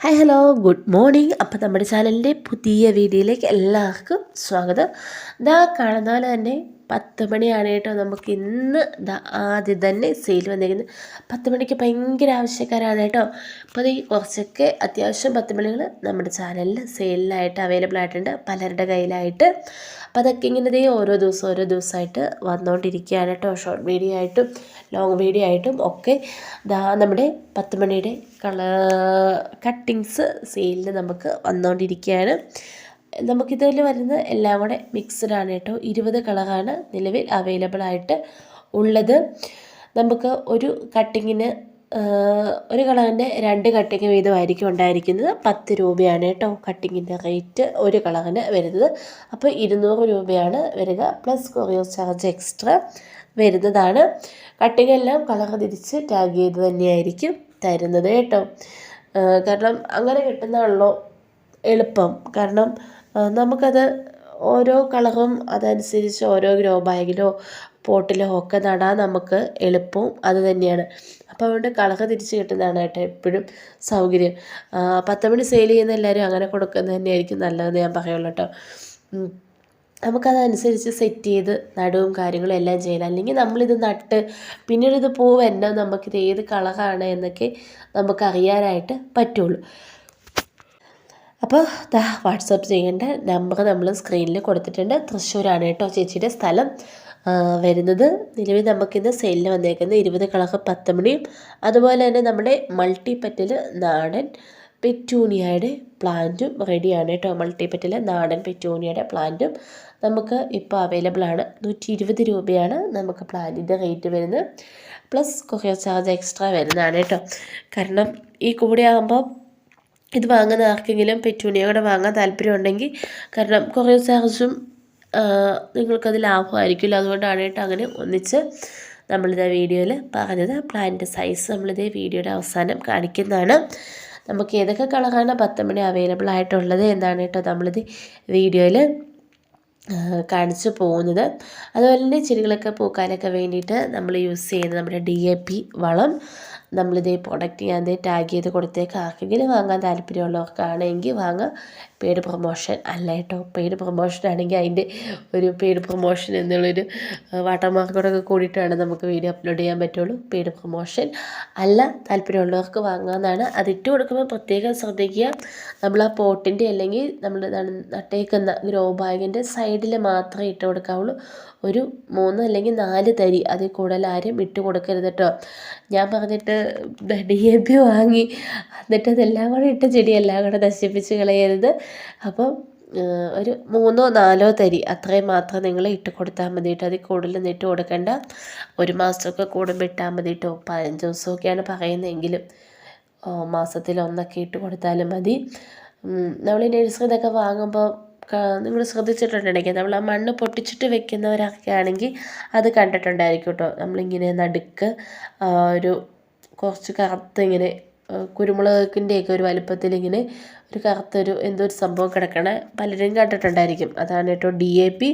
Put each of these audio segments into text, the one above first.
Hi hello good morning അപ്പോൾ നമ്മുടെ ചാനലിന്റെ പുതിയ വീഡിയോയിലേക്ക് എല്ലാവർക്കും സ്വാഗതം. ഇതാ കാണുന്ന പോലെ തന്നെ പത്ത് മണിയാണ് കേട്ടോ നമുക്ക് ഇന്ന് ആദ്യം തന്നെ സെയിൽ വന്നിരിക്കുന്നത്. പത്ത് മണിക്ക് ഭയങ്കര ആവശ്യക്കാരാണ് കേട്ടോ. അപ്പോൾ ഈ കുറച്ചൊക്കെ അത്യാവശ്യം പത്ത് മണികൾ നമ്മുടെ ചാനലിൽ സെയിലിനായിട്ട് അവൈലബിൾ ആയിട്ടുണ്ട്. പലരുടെ കയ്യിലായിട്ട്. അപ്പോൾ അതൊക്കെ ഇങ്ങനെ ദേ ഓരോ ദിവസം ഓരോ ദിവസമായിട്ട് വന്നുകൊണ്ടിരിക്കുകയാണ് കേട്ടോ. ഷോർട്ട് വീഡിയോ ആയിട്ടും ലോങ് വീഡിയോ ആയിട്ടും ഒക്കെ നമ്മുടെ പത്ത് മണിയുടെ കളർ കട്ടിങ്സ് സെയിലിൽ നമുക്ക് വന്നുകൊണ്ടിരിക്കുകയാണ്. നമുക്കിതിൽ വരുന്നത് എല്ലാം കൂടെ മിക്സ്ഡ് ആണ് കേട്ടോ. ഇരുപത് കളറാണ് നിലവിൽ അവൈലബിൾ ആയിട്ട് ഉള്ളത്. നമുക്ക് ഒരു കട്ടിങ്ങിന് ഒരു കളറിന്റെ രണ്ട് കട്ടിങ് വീതമായിരിക്കും ഉണ്ടായിരിക്കുന്നത്. പത്ത് രൂപയാണ് കേട്ടോ കട്ടിങ്ങിന്റെ റേറ്റ് ഒരു കളറിന് വരുന്നത്. അപ്പോൾ ഇരുന്നൂറ് രൂപയാണ് വരിക. പ്ലസ് കൊറിയർ ചാർജ് എക്സ്ട്രാ വരുന്നതാണ്. കട്ടിങ് എല്ലാം കളർ തിരിച്ച് ടാഗ് ചെയ്ത് തന്നെയായിരിക്കും തരുന്നത് കേട്ടോ. കാരണം അങ്ങനെ കിട്ടുന്നതാണല്ലോ എളുപ്പം. കാരണം നമുക്കത് ഓരോ കളറും അതനുസരിച്ച് ഓരോ ഗ്രോ ബാഗിലോ പോട്ടിലോ ഒക്കെ നടാൻ നമുക്ക് എളുപ്പവും അത് തന്നെയാണ്. അപ്പോൾ അതുകൊണ്ട് കളക തിരിച്ച് കിട്ടുന്നതാണ് കേട്ടോ എപ്പോഴും സൗകര്യം. പത്ത് മണി സെയിൽ ചെയ്യുന്ന എല്ലാവരും അങ്ങനെ കൊടുക്കുന്നത് തന്നെയായിരിക്കും നല്ലതെന്ന് ഞാൻ പറയുള്ളൂ കേട്ടോ. നമുക്കതനുസരിച്ച് സെറ്റ് ചെയ്ത് നടുവും കാര്യങ്ങളും എല്ലാം ചെയ്യണം. അല്ലെങ്കിൽ നമ്മളിത് നട്ട് പിന്നീട് ഇത് പൂവ് വരുന്നത് നമുക്കിത് ഏത് കളറാണ് എന്നൊക്കെ നമുക്കറിയാനായിട്ട് പറ്റുള്ളൂ. അപ്പോൾ ദാ വാട്സപ്പ് ചെയ്യേണ്ട നമ്പർ നമ്മൾ സ്ക്രീനിൽ കൊടുത്തിട്ടുണ്ട്. തൃശ്ശൂരാണ് കേട്ടോ ചേച്ചിയുടെ സ്ഥലം. വരുന്നത്. നിലവിൽ നമുക്കിന്ന് സെയിലിന് വന്നേക്കുന്നത് ഇരുപത് കളക്ക് പത്ത് മണിയും അതുപോലെ തന്നെ നമ്മുടെ മൾട്ടി പറ്റിൽ നാടൻ പെറ്റൂണിയയുടെ പ്ലാന്റും റെഡിയാണ് കേട്ടോ. മൾട്ടി പറ്റിൽ നാടൻ പെറ്റൂണിയയുടെ പ്ലാന്റും നമുക്ക് ഇപ്പോൾ അവൈലബിൾ ആണ്. നൂറ്റി ഇരുപത് രൂപയാണ് നമുക്ക് പ്ലാന്റിന്റെ റേറ്റ് വരുന്നത്. പ്ലസ് കൊറിയർ ചാർജ് എക്സ്ട്രാ വരുന്നതാണ് കേട്ടോ. കാരണം ഈ കൂടെ ആകുമ്പോൾ ഇത് വാങ്ങുന്ന ആർക്കെങ്കിലും പെറ്റൂണിയ കൂടെ വാങ്ങാൻ താല്പര്യം ഉണ്ടെങ്കിൽ കാരണം കുറേ ചാർജും നിങ്ങൾക്കത് ലാഭമായിരിക്കില്ല. അതുകൊണ്ടാണ് കേട്ടോ അങ്ങനെ ഒന്നിച്ച് നമ്മളിത് വീഡിയോയിൽ പറഞ്ഞത്. പ്ലാന്റ് സൈസ് നമ്മളിത് വീഡിയോയുടെ അവസാനം കാണിക്കുന്നതാണ്. നമുക്ക് ഏതൊക്കെ കളറാണ് പത്ത് മണി അവൈലബിൾ ആയിട്ടുള്ളത് എന്നാണ് കേട്ടോ നമ്മളിത് വീഡിയോയിൽ കാണിച്ചു പോകുന്നത്. അതുപോലെ തന്നെ ചെടികളൊക്കെ പൂക്കാനൊക്കെ വേണ്ടിയിട്ട് നമ്മൾ യൂസ് ചെയ്യുന്നത് നമ്മുടെ ഡി എ പി വളം നമ്മളിതേ പ്രൊഡക്റ്റ് ഞാൻ ഇതേ ടാഗ് ചെയ്ത് കൊടുത്തേക്ക്. ആർക്കെങ്കിലും വാങ്ങാൻ താല്പര്യമുള്ളവർക്കാണെങ്കിൽ വാങ്ങാം. പെയ്ഡ് പ്രൊമോഷൻ അല്ല കേട്ടോ. പെയ്ഡ് പ്രൊമോഷൻ ആണെങ്കിൽ അതിന്റെ ഒരു പെയ്ഡ് പ്രൊമോഷൻ എന്നുള്ളൊരു വാട്ടർമാർക്കോടൊക്കെ കൂടിയിട്ടാണ് നമുക്ക് വീഡിയോ അപ്ലോഡ് ചെയ്യാൻ പറ്റുള്ളൂ. പെയ്ഡ് പ്രൊമോഷൻ അല്ല താല്പര്യമുള്ളവർക്ക് വാങ്ങാമെന്നാണ് അതിട്ട് കൊടുക്കുമ്പോൾ പ്രത്യേകം ശ്രദ്ധിക്കുക. നമ്മൾ ആ പോട്ടിന്റെ അല്ലെങ്കിൽ നമ്മൾ നട്ടേക്കുന്ന ഗ്രോ ബാഗിന്റെ സൈഡിൽ മാത്രമേ ഇട്ട് കൊടുക്കാവുള്ളൂ. ഒരു മൂന്ന് അല്ലെങ്കിൽ നാല് തരി അതിൽ കൂടുതൽ ആരും ഇട്ട് കൊടുക്കരുത് കേട്ടോ. ഞാൻ പറഞ്ഞിട്ട് ഡി എ പി വാങ്ങി. എന്നിട്ട് അതെല്ലാം കൂടെ ഇട്ട ചെടിയെല്ലാം കൂടെ നശിപ്പിച്ച് കളയരുത്. അപ്പം ഒരു മൂന്നോ നാലോ തരി അത്രയും മാത്രം നിങ്ങൾ ഇട്ട് കൊടുത്താൽ മതി കേട്ടോ അതിൽ കൂടുതലൊന്നും ഇട്ട് കൊടുക്കേണ്ട. ഒരു മാസമൊക്കെ കൂടുമ്പോൾ ഇട്ടാൽ മതി കേട്ടോ പതിനഞ്ച് ദിവസമൊക്കെയാണ് പറയുന്നതെങ്കിലും മാസത്തിൽ ഒന്നൊക്കെ ഇട്ട് കൊടുത്താലും മതി. നമ്മൾ ഈ നഴ്സറിന്നൊക്കെ വാങ്ങുമ്പോൾ നിങ്ങൾ ശ്രദ്ധിച്ചിട്ടുണ്ടെങ്കിൽ നമ്മൾ ആ മണ്ണ് പൊട്ടിച്ചിട്ട് വെക്കുന്നവരൊക്കെ ആണെങ്കിൽ അത് കണ്ടിട്ടുണ്ടായിരിക്കും കേട്ടോ. നമ്മളിങ്ങനെ നടുക്ക് ഒരു കുറച്ച് കറുത്ത ഇങ്ങനെ കുരുമുളകിന്റെയൊക്കെ ഒരു വലുപ്പത്തിൽ ഇങ്ങനെ ഒരു കറുത്തൊരു എന്തോ ഒരു സംഭവം കിടക്കണ. പലരും കണ്ടിട്ടുണ്ടായിരിക്കും. അതാണ് കേട്ടോ ഡി എ പി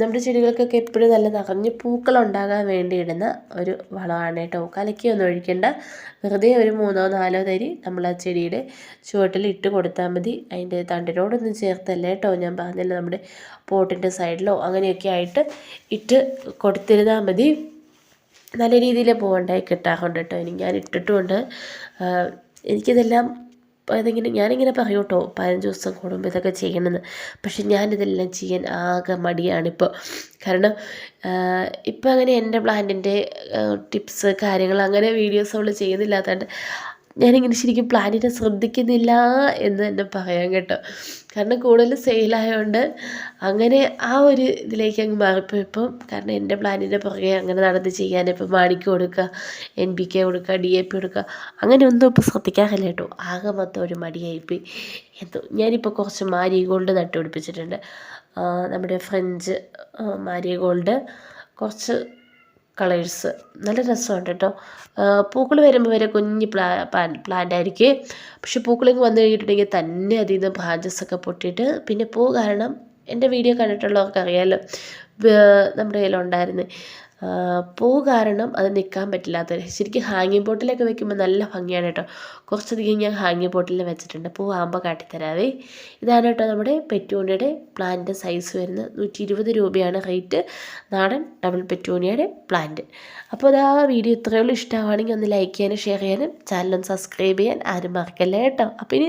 നമ്മുടെ ചെടികൾക്കൊക്കെ എപ്പോഴും നല്ല നിറഞ്ഞ് പൂക്കളുണ്ടാകാൻ വേണ്ടി ഇടുന്ന ഒരു വളമാണ് കേട്ടോ. കലക്കിയൊന്നും ഒഴിക്കേണ്ട. വെറുതെ ഒരു മൂന്നോ നാലോ തരി നമ്മൾ ആ ചെടിയുടെ ചുവട്ടിൽ ഇട്ട് കൊടുത്താൽ മതി. അതിന്റെ തണ്ടിനോടൊന്നും ചേർത്തല്ല കേട്ടോ. ഞാൻ പറഞ്ഞില്ല നമ്മുടെ പോട്ടിന്റെ സൈഡിലോ അങ്ങനെയൊക്കെ ആയിട്ട് ഇട്ട് കൊടുത്തിരുന്നാൽ മതി. നല്ല രീതിയിൽ പൂവുണ്ടായി കിട്ടാറുണ്ട് കേട്ടോ ഇനി ഞാൻ ഇട്ടിട്ടുമുണ്ട് എനിക്കിതെല്ലാം അതിങ്ങനെ ഞാനിങ്ങനെ പറയും കേട്ടോ പതിനഞ്ച് ദിവസം കൂടുമ്പോൾ ഇതൊക്കെ ചെയ്യണമെന്ന് പക്ഷെ ഞാനിതെല്ലാം ചെയ്യാൻ ആകെ മടിയാണിപ്പോൾ കാരണം ഇപ്പം അങ്ങനെ എന്റെ പ്ലാന്റിന്റെ ടിപ്സ് കാര്യങ്ങൾ അങ്ങനെ വീഡിയോസ് അവൾ ചെയ്യുന്നില്ലാത്തതുകൊണ്ട് ഞാനിങ്ങനെ ശരിക്കും പ്ലാനിനെ ശ്രദ്ധിക്കുന്നില്ല എന്ന് തന്നെ പറയാം കേട്ടോ. കാരണം കൂടുതൽ സെയിലായതുകൊണ്ട് അങ്ങനെ ആ ഒരു ഇതിലേക്ക് അങ്ങ് മാറിപ്പോയി. ഇപ്പം കാരണം എന്റെ പ്ലാനിന്റെ പുറകെ അങ്ങനെ നടന്ന് ചെയ്യാൻ ഇപ്പം മാണിക്ക് കൊടുക്കുക എൻ ബി കെ കൊടുക്കുക ഡി എ പി കൊടുക്കുക അങ്ങനെ ഒന്നും ഇപ്പോൾ ശ്രദ്ധിക്കാറില്ല കേട്ടോ. ആകെ മൊത്തം ഒരു മടിയായിപ്പോയി. എന്തോ ഞാനിപ്പോൾ കുറച്ച് മാരി ഗോൾഡ് നട്ടുപിടിപ്പിച്ചിട്ടുണ്ട്. നമ്മുടെ ഫ്രഞ്ച് മാരി ഗോൾഡ് കുറച്ച് കളേഴ്സ്. നല്ല രസമുണ്ട് കേട്ടോ പൂക്കൾ വരുമ്പോൾ വരെ കുഞ്ഞ് പ്ലാ പ്ലാന്റ് പക്ഷെ പൂക്കളിങ്ങ് വന്നു കഴിഞ്ഞിട്ടുണ്ടെങ്കിൽ തന്നെ അതിൽ നിന്ന് ബ്രാഞ്ചസ് ഒക്കെ പൊട്ടിയിട്ട് പിന്നെ പൂ കാരണം എന്റെ വീഡിയോ കണ്ടിട്ടുള്ളവർക്ക് അറിയാമല്ലോ നമ്മുടെ കയ്യിലുണ്ടായിരുന്നു. പൂ കാരണം അത് നിൽക്കാൻ പറ്റില്ലാത്ത ശരിക്കും ഹാങ്ങിങ് പോട്ടിലൊക്കെ വെക്കുമ്പോൾ നല്ല ഭംഗിയാണ് കേട്ടോ കുറച്ചധികം ഞാൻ ഹാങ്ങിങ് പോട്ടിൽ വെച്ചിട്ടുണ്ട്. പൂവാകുമ്പോൾ കാട്ടിത്തരാവേ. ഇതാണ് കേട്ടോ നമ്മുടെ പെറ്റൂണിയുടെ പ്ലാന്റ് സൈസ് വരുന്നത്. നൂറ്റി ഇരുപത് രൂപയാണ് റേറ്റ്. നാടൻ ഡബിൾ പെറ്റൂണിയുടെ പ്ലാന്റ്. അപ്പോൾ അത് ആ വീഡിയോ ഇത്രയേ ഉള്ളൂ. ഇഷ്ടമാണെങ്കിൽ ഒന്ന് ലൈക്ക് ചെയ്യാനും ഷെയർ ചെയ്യാനും ചാനൽ ഒന്ന് സബ്സ്ക്രൈബ് ചെയ്യാൻ ആരും മറക്കല്ലേ കേട്ടോ അപ്പോൾ ഇനി